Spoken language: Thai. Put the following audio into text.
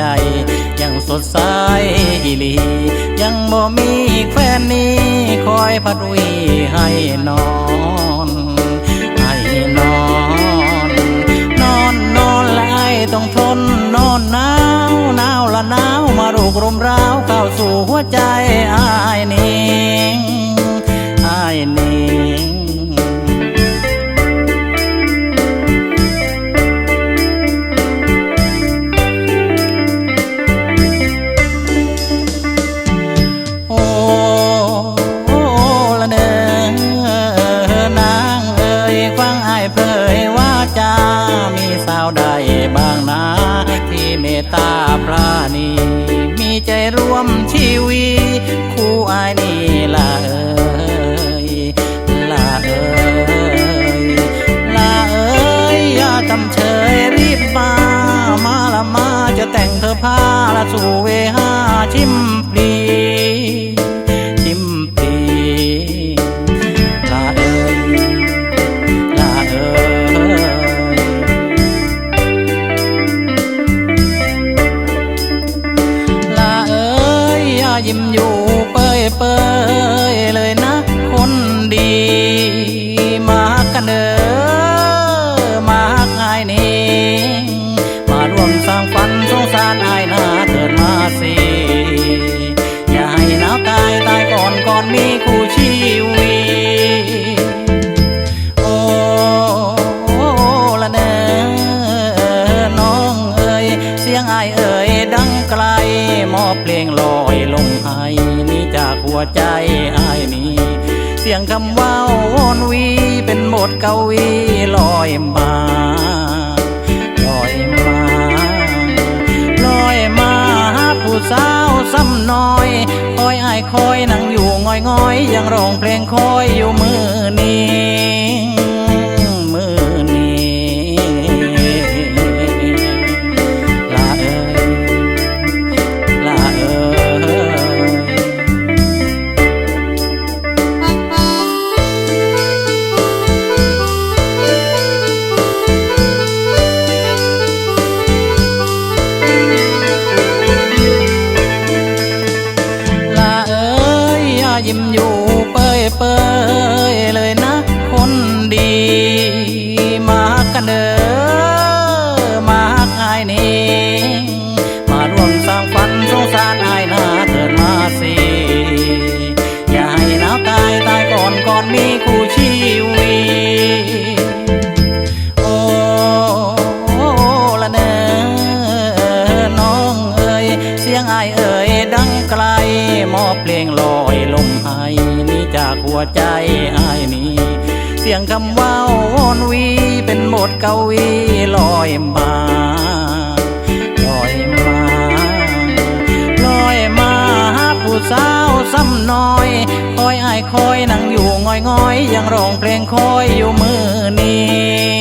ใจยังสดใสอีลี ยังบ่มีแฟนนี้คอยพัดวีให้นอนให้นอน นอนนอนและไอต้องทนนอนหนาวหนาวละหนาวมารุกรมร้าวเข้าสู่หัวใจอายนิ่ง สาวใดบ้างนะ ที่เมตตาปราณีมีใจร่วมชีวิตคู่อายนี่ละเอ่ยละเอ่ยละเอ่ยอย่าจำเชยรีบมามาละมาจะแต่งเธอผ้าละสู่เวหาชิมปลีายิ้มอยู่เปยเปยเลยนะ คนดีมากันเด้อ งลอยลงให้นี่จากหัวใจอายนี้เสียงคำว่าวอนวีเป็นบทกวีลอยมาลอยมาลอยมาหาผู้สาวซ้ำน้อยคอยอายคอยนั่งอยู่ง่อยง่อยๆยังร้องเพลงคอยอยู่มือนี้ เด้อมาหักอายนี่มาร่วมสร้างฝันสงสารอายนาเกิดมาสิอย่าให้หนาวตายตายก่อนก่อนมีคู่ชีวิตโอ้โอ้ละเนอน้องเอ๋ยเสียงอายเอ๋ยดังไกลมอบเพลงลอยลมให้นี่จากหัวใจอายนี้ เสียงคำว่าวอนวีเป็นบทกวีลอยมาลอยมาลอยมาหาผู้สาวซ้ำน้อย คอยอายคอยนั่งอยู่ง่อยง่อยยังร้องเพลงคอยอยู่มือนี้